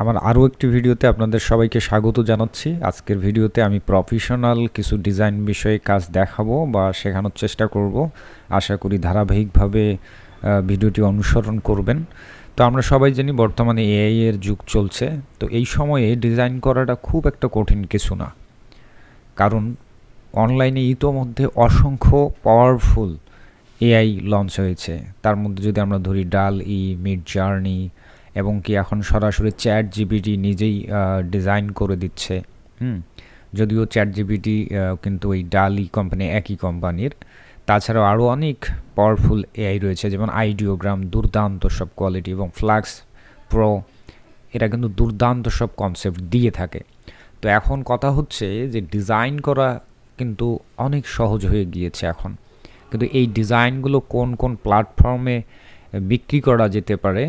আমার আরও একটি ভিডিওতে আপনাদের সবাইকে স্বাগত জানাচ্ছি। আজকের ভিডিওতে আমি প্রফেশনাল কিছু ডিজাইন বিষয়ে কাজ দেখাবো বা শেখানোর চেষ্টা করব। আশা করি ধারাবাহিকভাবে ভিডিওটি অনুসরণ করবেন। তো আমরা সবাই জানি বর্তমানে এআই এর যুগ চলছে। তো এই সময়ে ডিজাইন করাটা খুব একটা কঠিন কিছু না। কারণ অনলাইনে ইতোমধ্যে অসংখ্য পাওয়ারফুল এআই লঞ্চ হয়েছে। তার মধ্যে যদি আমরা ধরি ডাল, ই, মিড জার্নি এবং কি এখন সরাসরি চ্যাট জিপিটি নিজেই ডিজাইন করে দিচ্ছে। হুম? যদিও চ্যাট জিপিটি কিন্তু ওই ডালি কোম্পানি একই কোম্পানির তাছাড়াও আরও অনেক পাওয়ারফুল এআই রয়েছে, যেমন আইডিওগ্রাম দুর্দান্ত সব কোয়ালিটি এবং ফ্লাক্স প্রো এরা কিন্তু দুর্দান্ত সব কনসেপ্ট দিয়ে থাকে। তো এখন কথা হচ্ছে যে ডিজাইন করা কিন্তু অনেক সহজ হয়ে গিয়েছে এখন। কিন্তু এই ডিজাইনগুলো কোন কোন প্ল্যাটফর্মে বিক্রি করা যেতে পারে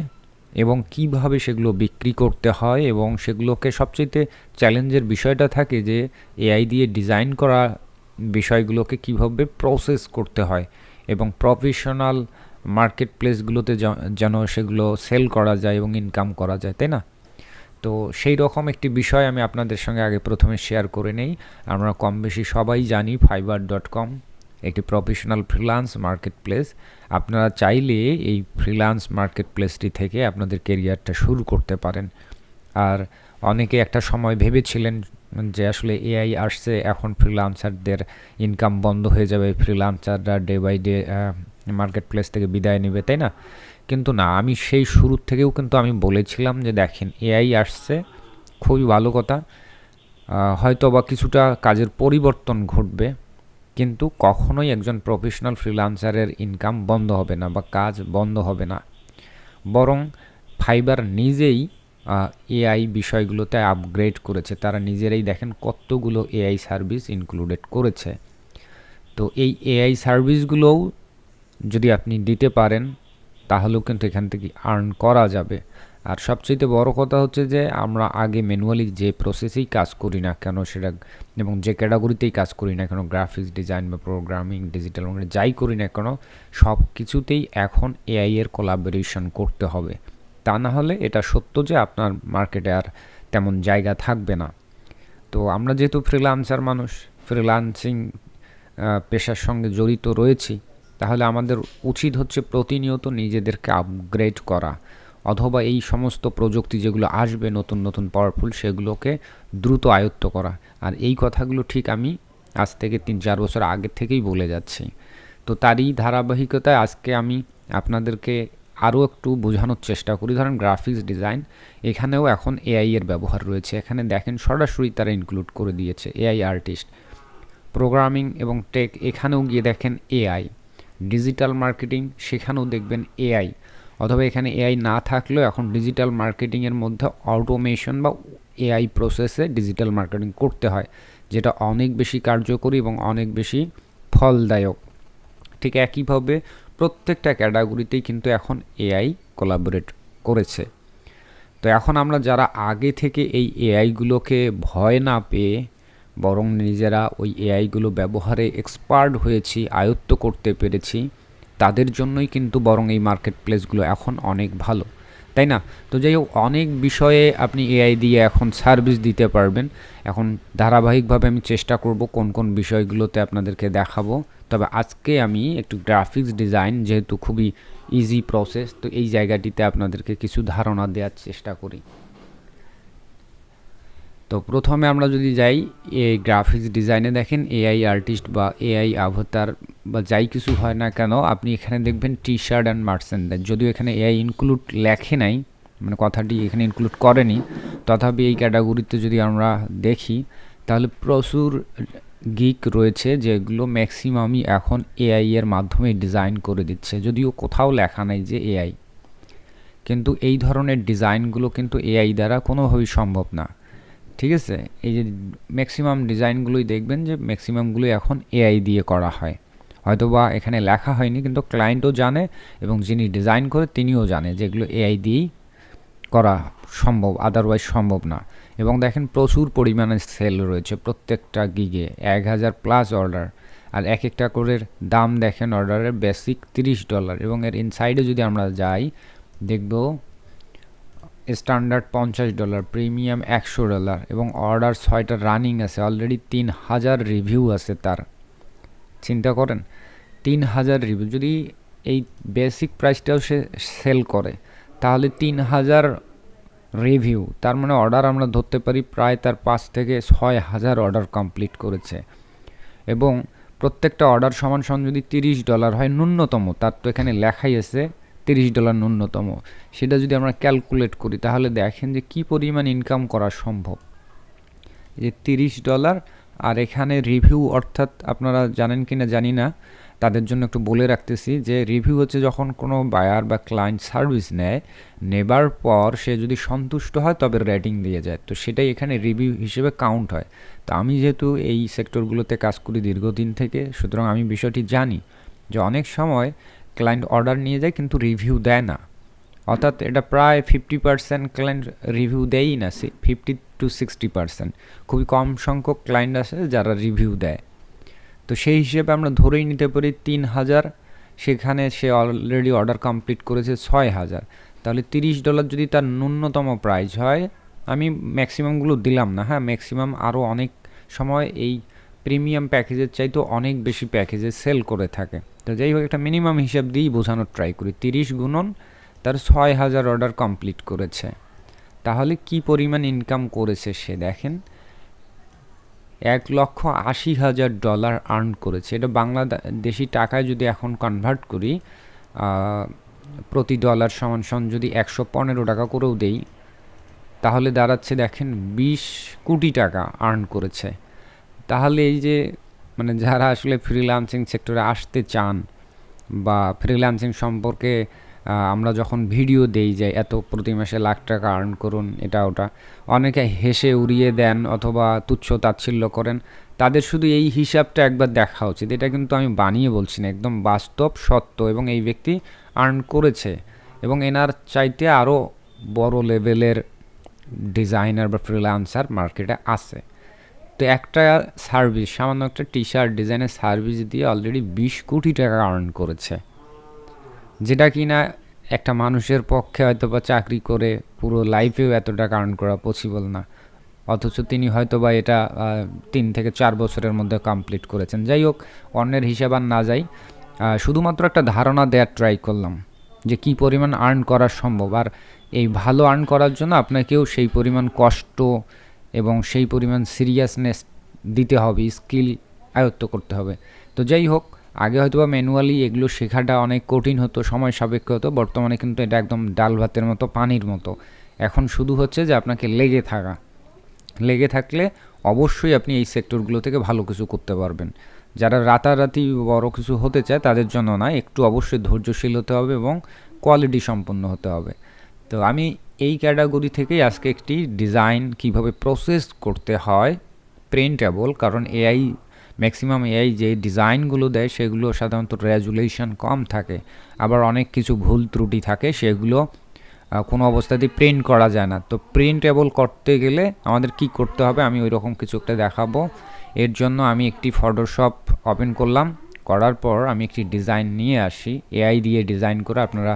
এবং কীভাবে সেগুলো বিক্রি করতে হয় এবং সেগুলোকে সবচেয়ে চ্যালেঞ্জের বিষয়টা থাকে যে এআই দিয়ে ডিজাইন করা বিষয়গুলোকে কীভাবে প্রসেস করতে হয় এবং প্রফেশনাল মার্কেট প্লেসগুলোতে যেন সেগুলো সেল করা যায় এবং ইনকাম করা যায়, তাই না? তো সেই রকম একটি বিষয় আমি আপনাদের সঙ্গে আগে প্রথমে শেয়ার করে নেই। আমরা কম বেশি সবাই জানি ফাইবার ডট কম একটি প্রফেশনাল ফ্রিলান্স মার্কেট প্লেস আপনারা চাইলে এই ফ্রিলান্স মার্কেট প্লেসটি থেকে আপনাদের কেরিয়ারটা শুরু করতে পারেন। আর অনেকে একটা সময় ভেবেছিলেন যে আসলে এআই আসছে, এখন ফ্রিলান্সারদের ইনকাম বন্ধ হয়ে যাবে ফ্রিলান্সাররা day by day market place থেকে বিদায় নেবে, তাই না? কিন্তু না, আমি সেই শুরুর থেকেও কিন্তু আমি বলেছিলাম যে দেখেন এআই আসছে, খুবই ভালো কথা। হয়তো বা কিছুটা কাজের পরিবর্তন ঘটবে কিন্তু কখনোই একজন প্রফেশনাল ফ্রিলান্সারের ইনকাম বন্ধ হবে না বা কাজ বন্ধ হবে না। বরং ফাইবার নিজেই এআই বিষয়গুলোতে আপগ্রেড করেছে। তারা নিজেরাই দেখেন কতগুলো এআই সার্ভিস ইনক্লুডেড করেছে। তো এই এআই সার্ভিসগুলোও যদি আপনি দিতে পারেন, তাহলেও কিন্তু এখান থেকে আর্ন করা যাবে। আর সবচেয়ে বড় কথা হচ্ছে যে, আমরা আগে ম্যানুয়ালি যে প্রসেসেই কাজ করি না কেন সেটা এবং যে ক্যাটাগরিতেই কাজ করি না কেন গ্রাফিক্স ডিজাইন বা প্রোগ্রামিং ডিজিটাল যাই করি না কেন সব কিছুতেই এখন এআই এর কোলাবোরেশন করতে হবে। তা না হলে এটা সত্য যে আপনার মার্কেটে আর তেমন জায়গা থাকবে না। তো আমরা যেহেতু ফ্রিলান্সার মানুষ ফ্রিলান্সিং পেশার সঙ্গে জড়িত রয়েছি, তাহলে আমাদের উচিত হচ্ছে প্রতিনিয়ত নিজেদেরকে আপগ্রেড করা। অথবা এই সমস্ত প্রযুক্তি যেগুলো আসবে, নতুন নতুন পাওয়ারফুল সেগুলোকে দ্রুত আয়ত্ত করা। আর এই কথাগুলো ঠিক আমি আজ থেকে তিন, চার বছর আগে থেকেই বলে যাচ্ছি। তো তারই ধারাবাহিকতায় আজকে আমি আপনাদেরকে আরও একটু বোঝানোর চেষ্টা করি। ধরেন গ্রাফিক্স ডিজাইন এখানেও এখন এআই এর ব্যবহার রয়েছে। এখানে দেখেন সরাসরি তারা ইনক্লুড করে দিয়েছে এআই আর্টিস্ট প্রোগ্রামিং এবং টেক এখানেও গিয়ে দেখেন এআই ডিজিটাল মার্কেটিং সেখানেও দেখবেন এআই অথবা এখানে এআই না থাকলেও এখন ডিজিটাল মার্কেটিংয়ের মধ্যে অটোমেশন বা এআই প্রসেসে ডিজিটাল মার্কেটিং করতে হয়, যেটা অনেক বেশি কার্যকরী এবং অনেক বেশি ফলদায়ক। ঠিক একইভাবে প্রত্যেকটা ক্যাটাগরিতেই কিন্তু এখন এআই কোলাবোরেট করেছে। তো এখন আমরা যারা আগে থেকে এই এআইগুলোকে ভয় না পেয়ে বরং নিজেরা ওই এআইগুলো ব্যবহারে এক্সপার্ট হয়েছি, আয়ত্ত করতে পেরেছি তাদের জন্যই কিন্তু বরং এই মার্কেট প্লেসগুলো এখন অনেক ভালো। তাই না? তো যাই হোক, অনেক বিষয়ে আপনি এআই দিয়ে এখন সার্ভিস দিতে পারবেন। এখন ধারাবাহিকভাবে আমি চেষ্টা করব কোন কোন বিষয়গুলোতে আপনাদেরকে দেখাবো। তবে আজকে আমি একটু গ্রাফিক্স ডিজাইন যেহেতু খুবই ইজি প্রসেস তো এই জায়গাটিতে আপনাদেরকে কিছু ধারণা দেওয়ার চেষ্টা করি। তো প্রথমে আমরা যদি যাই এই গ্রাফিক্স ডিজাইনে দেখেন এআই আর্টিস্ট বা এআই আভতার বা যাই কিছু হয় না কেন, আপনি এখানে দেখবেন টি শার্ট অ্যান্ড মার্চেন্ডাইজ যদিও এখানে এআই ইনক্লুড লেখে নাই মানে কথাটি এখানে ইনক্লুড করেনি, তথাপি এই ক্যাটাগরিতে যদি আমরা দেখি, তাহলে প্রচুর গিক রয়েছে যেগুলো ম্যাক্সিমামই এখন এআই এর মাধ্যমে ডিজাইন করে দিচ্ছে, যদিও কোথাও লেখা নাই যে এআই কিন্তু এই ধরনের ডিজাইনগুলো কিন্তু এআই দ্বারা কোনোভাবেই সম্ভব না। ঠিক আছে? এই যে ম্যাক্সিমাম ডিজাইনগুলোই দেখবেন যে ম্যাক্সিমামগুলো এখন এআই দিয়ে করা হয়। হয়তো বা এখানে লেখা হয়নি, কিন্তু ক্লায়েন্টও জানে এবং যিনি ডিজাইন করে তিনিও জানে যে এগুলো এআই দিয়েই করা সম্ভব আদারওয়াইজ সম্ভব না। এবং দেখেন প্রচুর পরিমাণে সেল রয়েছে প্রত্যেকটা গিগে এক হাজার প্লাস অর্ডার আর এক একটা করে দাম দেখেন অর্ডারের বেসিক তিরিশ ডলার এবং এর ইনসাইডে যদি আমরা যাই, দেখব স্ট্যান্ডার্ড পঞ্চাশ ডলার, প্রিমিয়াম একশো ডলার এবং অর্ডার ছয়টা রানিং আছে অলরেডি তিন হাজার রিভিউ আছে তার। চিন্তা করেন, তিন হাজার রিভিউ যদি এই বেসিক প্রাইসটাও সে সেল করে, তাহলে তিন হাজার রিভিউ তার মানে অর্ডার আমরা ধরতে পারি প্রায় তার পাঁচ থেকে ছয় হাজার অর্ডার কমপ্লিট করেছে। এবং প্রত্যেকটা অর্ডার সমান সমান যদি তিরিশ ডলার হয়, ন্যূনতম, তার তো এখানে লেখাই আছে তিরিশ ডলার ন্যূনতম, সেটা যদি আমরা ক্যালকুলেট করি, তাহলে দেখেন যে কি পরিমাণ ইনকাম করা সম্ভব। যে তিরিশ ডলার, আর এখানে রিভিউ অর্থাৎ আপনারা জানেন কি না জানি না, তাদের জন্য একটু বলে রাখতেছি যে রিভিউ হচ্ছে যখন কোনো বায়ার বা ক্লায়েন্ট সার্ভিস নেয়, নেবার পর সে যদি সন্তুষ্ট হয়, তবে রেটিং দিয়ে যায়। তো সেটাই এখানে রিভিউ হিসেবে কাউন্ট হয়। তো আমি যেহেতু এই সেক্টরগুলোতে কাজ করি দীর্ঘদিন থেকে, সুতরাং আমি বিষয়টি জানি যে অনেক সময় ক্লায়েন্ট অর্ডার নিয়ে যায় কিন্তু রিভিউ দেয় না। অর্থাৎ এটা প্রায় ফিফটি পার্সেন্ট ক্লায়েন্ট রিভিউ দেয়ই না, সে ফিফটি টু সিক্সটি পার্সেন্ট খুবই কম সংখ্যক ক্লায়েন্ট আছে যারা রিভিউ দেয়। তো সেই হিসেবে আমরা ধরেই নিতে পারি তিন হাজার, সেখানে সে অলরেডি অর্ডার কমপ্লিট করেছে ছয় হাজার। তাহলে তিরিশ ডলার যদি তার ন্যূনতম প্রাইস হয়, আমি ম্যাক্সিমামগুলো দিলাম না হ্যাঁ ম্যাক্সিমাম আরও অনেক সময় এই প্রিমিয়াম প্যাকেজের চাইতে অনেক বেশি প্যাকেজে সেল করে থাকে। তো যাই হোক, একটা মিনিমাম হিসাব দিয়েই বোঝানোর ট্রাই করি। তিরিশ গুণন তার ছয় হাজার অর্ডার কমপ্লিট করেছে। তাহলে কি পরিমাণ ইনকাম করেছে সে দেখেন? এক লক্ষ আশি হাজার ডলার আর্ন করেছে। এটা বাংলাদেশি টাকায় যদি এখন কনভার্ট করি প্রতি ডলার সমান সমান যদি একশো পনেরো টাকা করেও দেই, তাহলে দাঁড়াচ্ছে দেখেন বিশ কোটি টাকা আর্ন করেছে। তাহলে এই যে মানে যারা আসলে ফ্রিল্যান্সিং সেক্টরে আসতে চান বা ফ্রিল্যান্সিং সম্পর্কে আমরা যখন ভিডিও দেই যে এত প্রতি মাসে লাখ টাকা আর্ন করুন, এটা, ওটা, অনেকে হেসে উড়িয়ে দেন অথবা তুচ্ছ তাচ্ছিল্য করেন, তাদের শুধু এই হিসাবটা একবার দেখা উচিত। এটা কিন্তু আমি বানিয়ে বলছি না, একদম বাস্তব, সত্য এবং এই ব্যক্তি আর্ন করেছে এবং এনার চাইতে আরও বড় লেভেলের ডিজাইনার বা ফ্রিল্যান্সার মার্কেটে আছে। তো একটা সার্ভিস সামান্য একটা টি শার্ট ডিজাইনের সার্ভিস দিয়ে অলরেডি বিশ কোটি টাকা আর্ন করেছে। যেটা কি না একটা মানুষের পক্ষে হয়তো বা চাকরি করে পুরো লাইফেও এত টাকা আর্ন করা পসিবল না। অথচ তিনি হয়তো বা এটা তিন থেকে চার বছরের মধ্যে কমপ্লিট করেছেন। যাই হোক, অন্যের হিসাব আর না যাই শুধুমাত্র একটা ধারণা দেওয়ার ট্রাই করলাম যে কি পরিমাণ আর্ন করা সম্ভব। আর এই ভালো আর্ন করার জন্য আপনাকেও সেই পরিমাণ কষ্ট এবং সেই পরিমাণ সিরিয়াসনেস দিতে হবে স্কিল আয়ত্ত করতে হবে। তো যাই হোক, আগে হয়তো বা ম্যানুয়ালি এগুলো শেখাটা অনেক কঠিন হতো, সময় সাপেক্ষ হতো, বর্তমানে কিন্তু এটা একদম ডাল ভাতের মতো, পানির মতো। এখন শুধু হচ্ছে যে আপনাকে লেগে থাকা। লেগে থাকলে অবশ্যই আপনি এই সেক্টরগুলো থেকে ভালো কিছু করতে পারবেন। যারা রাতারাতি বড় কিছু হতে চায় তাদের জন্য না, একটু অবশ্যই ধৈর্যশীল হতে হবে এবং কোয়ালিটি সম্পন্ন হতে হবে। তো আমি এই ক্যাটাগরি থেকেই আজকে একটি ডিজাইন কীভাবে প্রসেস করতে হয় প্রিন্টেবল, কারণ এআই, ম্যাক্সিমাম এআই যে ডিজাইনগুলো দেয় সেগুলো সাধারণত রেজুলেশন কম থাকে। আবার অনেক কিছু ভুল ত্রুটি থাকে, সেগুলো কোনো অবস্থাতেই প্রিন্ট করা যায় না। তো প্রিন্টেবল করতে গেলে আমাদের কি করতে হবে, আমি ওই রকম কিছু একটা দেখাবো। এর জন্য আমি একটি ফটোশপ ওপেন করলাম। করার পর আমি একটি ডিজাইন নিয়ে আসি। এআই দিয়ে ডিজাইন করে আপনারা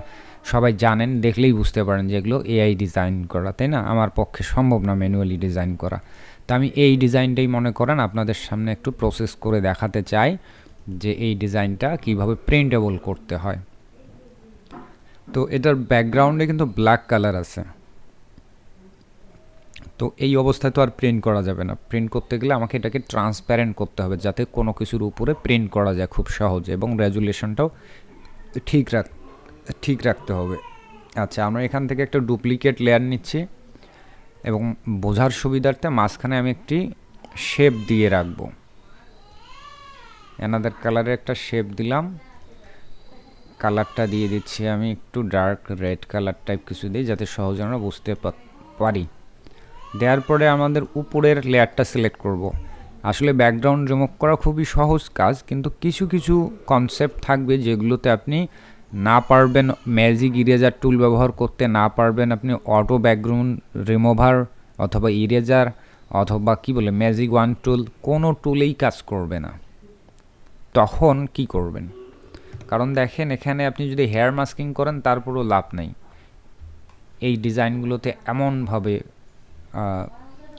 সবাই জানেন, দেখলেই বুঝতে পারেন যে এগুলো এআই ডিজাইন করা, তাই না? আমার পক্ষে সম্ভব না ম্যানুয়ালি ডিজাইন করা। তো আমি এই ডিজাইনটাই মনে করেন আপনাদের সামনে একটু প্রসেস করে দেখাতে চাই যে এই ডিজাইনটা কীভাবে প্রিন্টেবল করতে হয়। তো এটার ব্যাকগ্রাউন্ডে কিন্তু ব্ল্যাক কালার আছে। তো এই অবস্থায় তো আর প্রিন্ট করা যাবে না। প্রিন্ট করতে গেলে আমাকে এটাকে ট্রান্সপ্যারেন্ট করতে হবে, যাতে কোনো কিছুর উপরে প্রিন্ট করা যায় খুব সহজে এবং রেজুলেশনটাও ঠিক রাখ ঠিক রাখতে হবে। আচ্ছা আমরা এখান থেকে একটা ডুপ্লিকেট লেয়ার নিচ্ছি এবং বোঝার সুবিধার্থে মাঝখানে আমি একটি শেপ দিয়ে রাখব। এনাদের কালারে একটা শেপ দিলাম। কালারটা দিয়ে দিচ্ছি আমি একটু ডার্ক রেড কালার টাইপ কিছু দিই যাতে সহজে আমরা বুঝতে পারি। দেওয়ার পরে আমাদের উপরের লেয়ারটা সিলেক্ট করব। আসলে ব্যাকগ্রাউন্ড রিমুভ করা খুবই সহজ কাজ, কিন্তু কিছু কিছু কনসেপ্ট থাকবে যেগুলোতে আপনি না পারবেন ম্যাজিক ইরেজার টুল ব্যবহার করতে, না পারবেন আপনি অটো ব্যাকগ্রাউন্ড রিমুভার অথবা ইরেজার অথবা কি বলে ম্যাজিক ওয়ান টুল কোনো টুলেই কাজ করবে না। তখন কি করবেন? কারণ দেখেন, এখানে আপনি যদি হেয়ার মাস্কিং করেন, তারপরও লাভ নেই। এই ডিজাইনগুলোতে এমনভাবে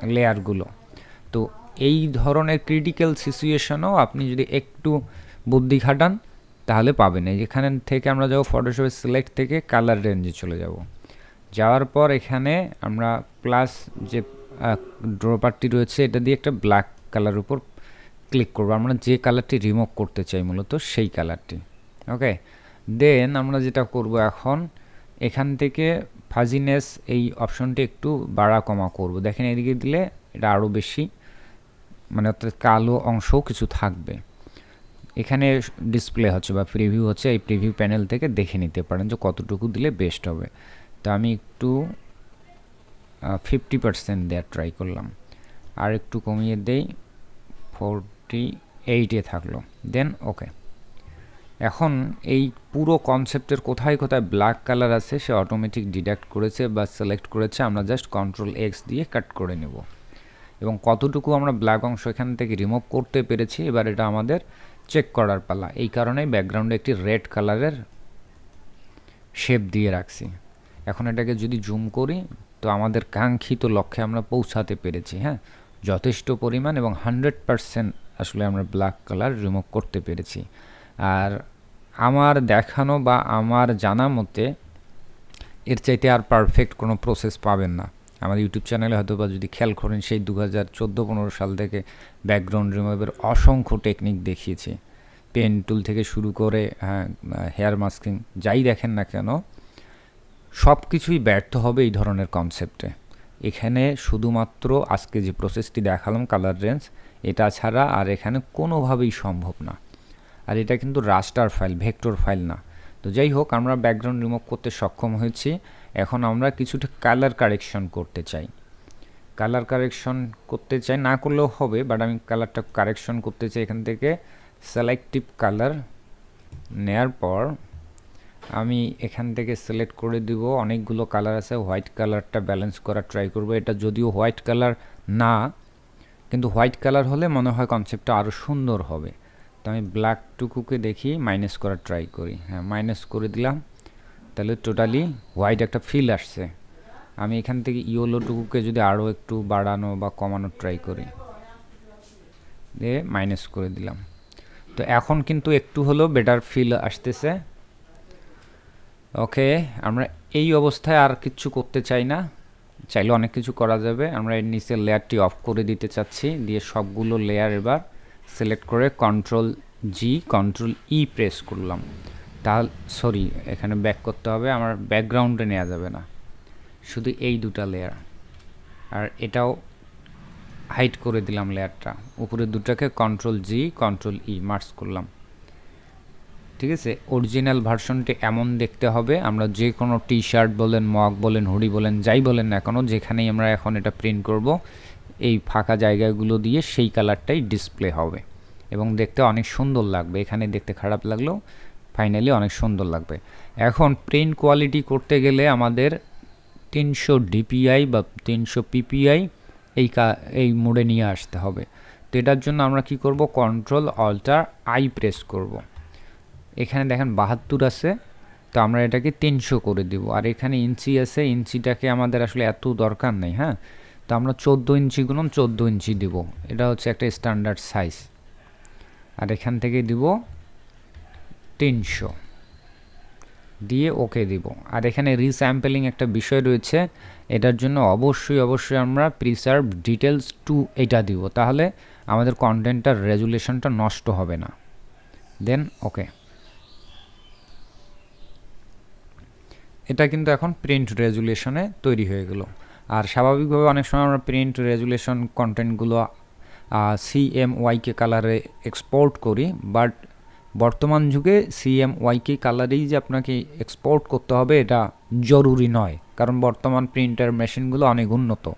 লেয়ারগুলো তো এই ধরনের ক্রিটিক্যাল সিচুয়েশনও আপনি যদি একটু বুদ্ধি খাটান তাহলে পাবেন। এই যেখানে থেকে আমরা যাব ফটোশপের সিলেক্ট থেকে কালার রেঞ্জে চলে যাব। যাওয়ার পর এখানে আমরা প্লাস যে ড্রপারটি রয়েছে, এটা দিয়ে একটা ব্ল্যাক কালার উপর ক্লিক করব। আমরা যে কালারটি রিমুভ করতে চাই মূলত সেই কালারটি ওকে দেন আমরা যেটা করব এখন, এখান থেকে ফাজিনেস এই অপশনটি একটু বাড়া কমা করব। দেখেন এদিকে দিলে এটা আরও বেশি মানে অর্থাৎ কালো অংশও কিছু থাকবে। এখানে ডিসপ্লে হচ্ছে বা প্রিভিউ হচ্ছে, এই প্রিভিউ প্যানেল থেকে দেখে নিতে পারেন যে কতটুকু দিলে বেস্ট হবে। তো আমি একটু ফিফটি পার্সেন্ট দেওয়ার ট্রাই করলাম। আর একটু কমিয়ে দেই ফোরটি এইটে থাকল। দেন ওকে এখন এই পুরো কনসেপ্টের কোথায় কোথায় ব্ল্যাক কালার আছে, সে অটোমেটিক ডিডাক্ট করেছে বা সিলেক্ট করেছে, আমরা জাস্ট কন্ট্রোল এক্স দিয়ে কাট করে নেব। এবং কতটুকু আমরা ব্ল্যাক অংশ এখান থেকে রিমুভ করতে পেরেছি, এবার এটা আমাদের চেক করার পালা। এই কারণেই ব্যাকগ্রাউন্ডে একটি রেড কালারের শেপ দিয়ে রাখছি। এখন এটাকে যদি জুম করি, তো আমাদের কাঙ্ক্ষিত লক্ষ্যে আমরা পৌঁছাতে পেরেছি হ্যাঁ? যথেষ্ট পরিমাণ এবং হান্ড্রেড পারসেন্ট আসলে আমরা ব্ল্যাক কালার রিমুভ করতে পেরেছি। আর আমার দেখানো বা আমার জানা মতে এর চাইতে আর পারফেক্ট কোনো প্রসেস পাবেন না। আমার ইউটিউব চ্যানেলে হয়তো বা যদি খেয়াল করেন, সেই দু হাজার চোদ্দ পনেরো সাল থেকে ব্যাকগ্রাউন্ড রিমুভের অসংখ্য টেকনিক দেখিয়েছি। পেন টুল থেকে শুরু করে হ্যাঁ হেয়ার মাস্কিং যাই দেখেন না কেন সব কিছুই ব্যর্থ হবে এই ধরনের কনসেপ্টে এখানে শুধুমাত্র আজকে যে প্রসেসটি দেখালাম কালার রেঞ্জ এটা ছাড়া আর এখানে কোনোভাবেই সম্ভব না। আর এটা কিন্তু রাস্টার ফাইল ভেক্টর ফাইল না। তো যাই হোক, আমরা ব্যাকগ্রাউন্ড রিমুভ করতে সক্ষম হয়েছি। এখন আমরা কিছুটা কালার কারেকশন করতে চাই। কালার কারেকশন করতে চাই, না করলেও হবে বাট আমি কালারটা কারেকশন করতে চাই এখান থেকে। সেলেক্টিভ কালার নেয়ার পর আমি এখান থেকে সিলেক্ট করে দিব, অনেকগুলো কালার আছে হোয়াইট কালারটা ব্যালেন্স করার ট্রাই করব। এটা যদিও হোয়াইট কালার না, কিন্তু হোয়াইট কালার হলে মনে হয় কনসেপ্টটা আরও সুন্দর হবে। তো আমি ব্ল্যাকটুকুকে দেখি মাইনাস করার ট্রাই করি। হ্যাঁ মাইনাস করে দিলাম। তাহলে টোটালি হোয়াইট একটা ফিল আসছে। আমি এখান থেকে ইয়োলোটুকুকে যদি আরও একটু বাড়ানো বা কমানোর ট্রাই করি, দিয়ে মাইনাস করে দিলাম। তো এখন কিন্তু একটু হলেও বেটার ফিল আসতেছে। ওকে আমরা এই অবস্থায় আর কিছু করতে চাই না। চাইলে অনেক কিছু করা যাবে। আমরা এর নিচে লেয়ারটি অফ করে দিতে চাচ্ছি। দিয়ে সবগুলো লেয়ার এবার সিলেক্ট করে control G control E press করলাম। তাহলে সরি এখানে ব্যাক করতে হবে, আমার ব্যাকগ্রাউন্ডে নেওয়া যাবে না। শুধু এই দুটা লেয়ার আর এটাও হাইট করে দিলাম লেয়ারটা উপরে দুটাকে control G control E merge করলাম। ঠিক আছে? অরিজিনাল ভার্সনটি এমন দেখতে হবে, আমরা যে কোনো টি শার্ট বলেন মগ বলেন হুডি বলেন, যাই বলেন না কেন, যেখানেই আমরা এখন এটা প্রিন্ট করব, এই ফাঁকা জায়গাগুলো দিয়ে সেই কালারটাই ডিসপ্লে হবে। এবং দেখতে অনেক সুন্দর লাগবে। এখানে দেখতে খারাপ লাগলেও ফাইনালি অনেক সুন্দর লাগবে। এখন প্রিন্ট কোয়ালিটি করতে গেলে আমাদের তিনশো ডিপিআই বা তিনশো পিপিআই এই কা, এই মোডে নিয়ে আসতে হবে। তো এটার জন্য আমরা কি করব? কন্ট্রোল অল্টার আই প্রেস করব। এখানে দেখেন বাহাত্তর আছে, তো আমরা এটাকে তিনশো করে দিব। আর এখানে ইঞ্চি আছে, ইঞ্চিটাকে আমাদের আসলে এত দরকার নেই হ্যাঁ? তো আমরা চোদ্দ ইঞ্চি গুণন চোদ্দ ইঞ্চি দিব। এটা হচ্ছে একটা স্ট্যান্ডার্ড সাইজ আর এখান থেকে দিব তিনশো। দিয়ে ওকে দিব। আর এখানে রিস্যাম্পেলিং একটা বিষয় রয়েছে, এটার জন্য অবশ্যই অবশ্যই আমরা প্রিসার্ভ ডিটেলস টু এটা দিব। তাহলে আমাদের কন্টেন্টটার রেজুলেশনটা নষ্ট হবে না। দেন ওকে এটা কিন্তু এখন প্রিন্ট রেজুলেশনে তৈরি হয়ে গেল। আর স্বাভাবিকভাবে অনেক সময় আমরা প্রিন্ট রেজুলেশন কন্টেন্টগুলো সিএমওয়াইকে কালারে এক্সপোর্ট করি বাট বর্তমান যুগে সিএমওয়াইকে কালারেই যে আপনাকে এক্সপোর্ট করতে হবে, এটা জরুরি নয়। কারণ বর্তমান প্রিন্টার মেশিনগুলো অনেক উন্নত।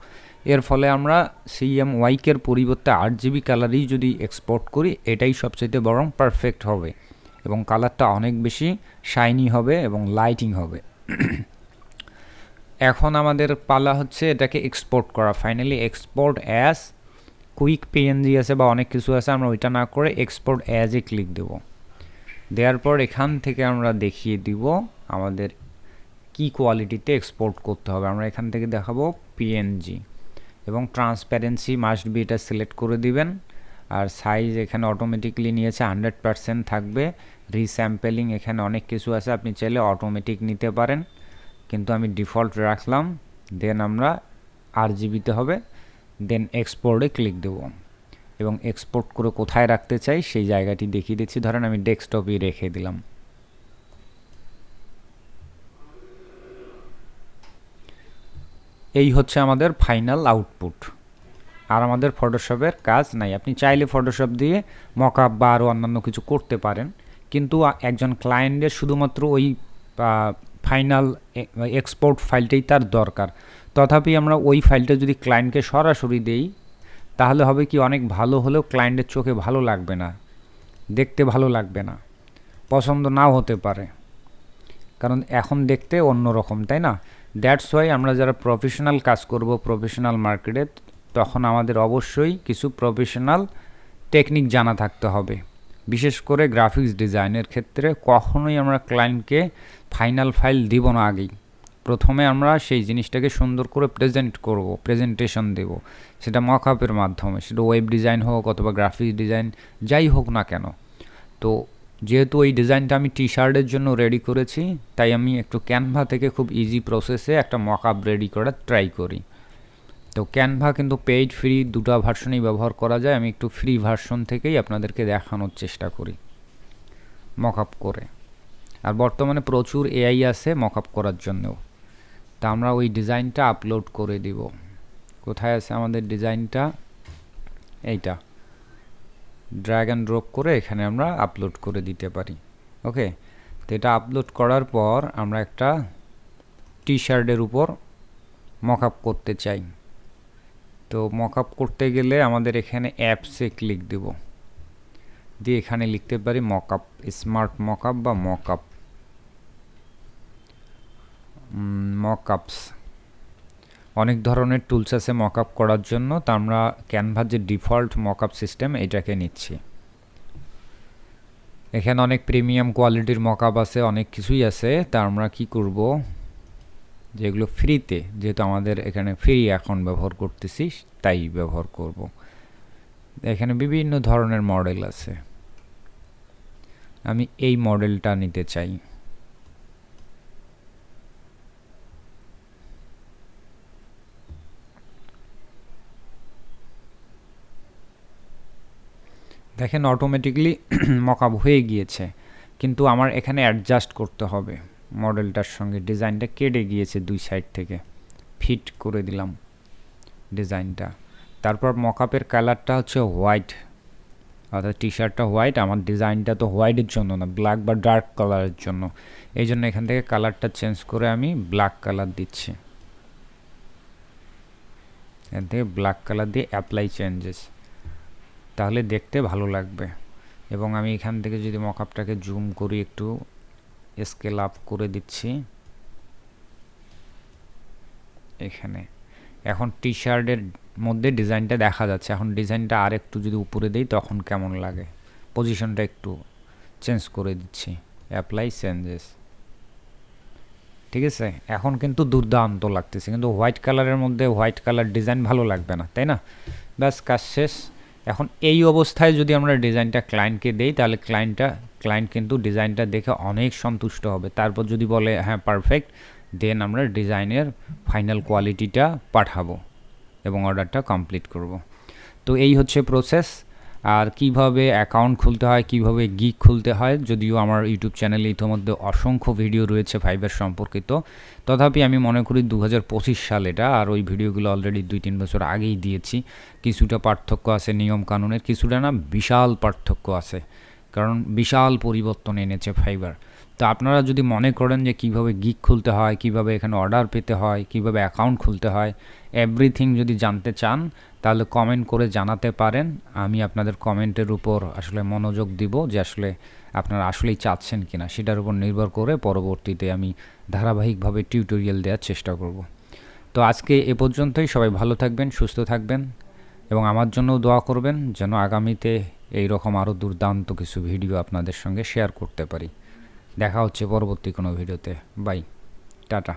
এর ফলে আমরা সিএমওয়াইকের পরিবর্তে আট জিবি কালারেই যদি এক্সপোর্ট করি, এটাই সবচেয়ে বরং পারফেক্ট হবে। এবং কালারটা অনেক বেশি শাইনি হবে এবং লাইটিং হবে। এখন আমাদের পালা হচ্ছে এটাকে এক্সপোর্ট করা। Finally export as quick PNG আছে বা অনেক কিছু আছে, আমরা ওইটা না করে এক্সপোর্ট অ্যাজে ক্লিক দেব। দেওয়ার পর এখান থেকে আমরা দেখিয়ে দিব আমাদের কি কোয়ালিটিতে এক্সপোর্ট করতে হবে। আমরা এখান থেকে দেখাবো পিএনজি এবং ট্রান্সপ্যারেন্সি মাস্ট বি এটা সিলেক্ট করে দিবেন। আর সাইজ এখানে অটোমেটিকলি নিয়েছে হান্ড্রেড পারসেন্ট থাকবে। রিস্যাম্পেলিং এখানে অনেক কিছু আছে, আপনি চাইলে অটোমেটিক নিতে পারেন। কিন্তু আমি ডিফল্ট রাখলাম দেন আমরা আর জিবিতে হবে দেন এক্সপোর্টে ক্লিক দেব। এবং এক্সপোর্ট করে কোথায় রাখতে চাই, সেই জায়গাটি দেখিয়ে দিচ্ছি। ধরেন আমি ডেস্কটপেই রেখে দিলাম। এই হচ্ছে আমাদের ফাইনাল আউটপুট আর আমাদের ফটোশপের কাজ নাই। আপনি চাইলে ফটোশপ দিয়ে মকআপ বা আরও অন্যান্য কিছু করতে পারেন। কিন্তু একজন ক্লায়েন্টের শুধুমাত্র ওই ফাইনাল এক্সপোর্ট ফাইলটাই তার দরকার। তথাপি আমরা ওই ফাইলটা যদি ক্লায়েন্টকে সরাসরি দেই তাহলে হবে কি অনেক ভালো হলেও ক্লায়েন্টের চোখে ভালো লাগবে না, দেখতে ভালো লাগবে না, পছন্দ নাও হতে পারে। কারণ এখন দেখতে অন্য রকম তাই না? দ্যাটস ওয়াই আমরা যারা প্রফেশনাল কাজ করব প্রফেশনাল মার্কেটে তখন আমাদের অবশ্যই কিছু প্রফেশনাল টেকনিক জানা থাকতে হবে। বিশেষ করে গ্রাফিক্স ডিজাইনের ক্ষেত্রে কখনোই আমরা ক্লায়েন্টকে ফাইনাল ফাইল দিব না আগেই। প্রথমে আমরা সেই জিনিসটাকে সুন্দর করে প্রেজেন্ট করব প্রেজেন্টেশন দেব। সেটা মকআপের মাধ্যমে, সেটা ওয়েব ডিজাইন হোক অথবা গ্রাফিক্স ডিজাইন যাই হোক না কেন। তো যেহেতু ওই ডিজাইনটা আমি টি শার্টের জন্য রেডি করেছি, তাই আমি একটু ক্যানভা থেকে খুব ইজি প্রসেসে একটা মকআপ রেডি করার ট্রাই করি। তো ক্যানভা কিন্তু পেইড ফ্রি দুটো ভার্সনই ব্যবহার করা যায়, আমি একটু ফ্রি ভার্সন থেকেই আপনাদেরকে দেখানোর চেষ্টা করি মকআপ করে। আর বর্তমানে প্রচুর এআই আছে মকআপ করার জন্যও। তা আমরা ওই ডিজাইনটা আপলোড করে দিব। কোথায় আছে আমাদের ডিজাইনটা? এইটা। ড্র্যাগ অ্যান্ড ড্রপ করে এখানে আমরা আপলোড করে দিতে পারি। ওকে? তো এটা আপলোড করার পর আমরা একটা টি শার্টের উপর মকআপ করতে চাই। তো মকআপ করতে গেলে আমাদের এখানে অ্যাপসে ক্লিক দেব। দিয়ে এখানে লিখতে পারি মকআপ স্মার্ট মকআপ বা মকআপ মকআপস অনেক ধরনের টুলস আছে মকআপ করার জন্য। তা আমরা ক্যানভার যে ডিফল্ট মকআপ সিস্টেম এটাকে নিচ্ছি। এখানে অনেক প্রিমিয়াম কোয়ালিটির মকআপ আছে, অনেক কিছুই আছে। তা আমরা কি করব? যেগুলো ফ্রিতে যেহেতু আমাদের এখানে ফ্রি এখন ব্যবহার করতেছি, তাই ব্যবহার করব। এখানে বিভিন্ন ধরনের মডেল আছে। আমি এই মডেলটা নিতে চাই। দেখেন অটোমেটিকলি মকআপ হয়ে গিয়েছে। কিন্তু আমার এখানে অ্যাডজাস্ট করতে হবে। মডেলটার সঙ্গে ডিজাইনটা কেটে গিয়েছে দুই সাইড থেকে। ফিট করে দিলাম ডিজাইনটা তারপর মকআপের কালারটা হচ্ছে হোয়াইট অর্থাৎ টি শার্টটা হোয়াইট আমার ডিজাইনটা তো হোয়াইটের জন্য না ব্ল্যাক বা ডার্ক কালারের জন্য। এই জন্য এখান থেকে কালারটা চেঞ্জ করে আমি ব্ল্যাক কালার দিচ্ছি। এখান থেকে ব্ল্যাক কালার দিয়ে অ্যাপ্লাই চেঞ্জেস তাহলে দেখতে ভালো লাগবে। এবং আমি এখান থেকে যদি মকআপটাকে জুম করি, একটু স্কেল আপ করে দিচ্ছি। এখানে। এখন টি শার্টের মধ্যে ডিজাইনটা দেখা যাচ্ছে। এখন ডিজাইনটা আর একটু যদি উপরে দিই, তখন কেমন লাগে? পজিশনটা একটু চেঞ্জ করে দিচ্ছি। অ্যাপ্লাই চেঞ্জেস ঠিক আছে? এখন কিন্তু দুর্দান্ত লাগতেছে। কিন্তু হোয়াইট কালারের মধ্যে হোয়াইট কালার ডিজাইন ভালো লাগবে না, তাই না? ব্যাস, কাজ শেষ। এখন এই অবস্থায় যদি আমরা ডিজাইনটা ক্লায়েন্টকে দেই, তাহলে ক্লায়েন্টটা ক্লায়েন্ট কিন্তু ডিজাইনটা দেখে অনেক সন্তুষ্ট হবে। তারপর যদি বলে হ্যাঁ পারফেক্ট দেন আমরা ডিজাইনের ফাইনাল কোয়ালিটিটা পাঠাবো এবং অর্ডারটা কমপ্লিট করব। তো এই হচ্ছে প্রসেস আর কীভাবে অ্যাকাউন্ট খুলতে হয়, কীভাবে গিক খুলতে হয়, যদিও আমার ইউটিউব চ্যানেলে ইতিমধ্যে অসংখ্য ভিডিও রয়েছে ফাইবার সম্পর্কিত। তথাপি আমি মনে করি দু হাজার পঁচিশ সাল এটা, আর ওই ভিডিওগুলো অলরেডি দুই তিন বছর আগেই দিয়েছি। কিছুটা পার্থক্য আছে নিয়ম কানুনের, কিছুটা না বিশাল পার্থক্য আছে। কারণ বিশাল পরিবর্তন এনেছে ফাইবার তো আপনারা যদি মনে করেন যে কীভাবে গিক খুলতে হয়, কীভাবে এখানে অর্ডার পেতে হয়, কীভাবে অ্যাকাউন্ট খুলতে হয়, এভরিথিং যদি জানতে চান, তাহলে কমেন্ট করে জানাতে পারেন। আমি আপনাদের কমেন্টের উপর আসলে মনোযোগ দিব যে আসলে আপনারা আসলেই চাচ্ছেন কিনা, সেটার উপর নির্ভর করে পরবর্তীতে আমি ধারাবাহিকভাবে টিউটোরিয়াল দেওয়ার চেষ্টা করব। তো আজকে এ পর্যন্তই, সবাই ভালো থাকবেন, সুস্থ থাকবেন এবং আমার জন্যও দোয়া করবেন যেন আগামীতে এই রকম আরও দুর্দান্ত কিছু ভিডিও আপনাদের সঙ্গে শেয়ার করতে পারি। দেখা হচ্ছে পরবর্তী কোনো ভিডিওতে। Bye tata.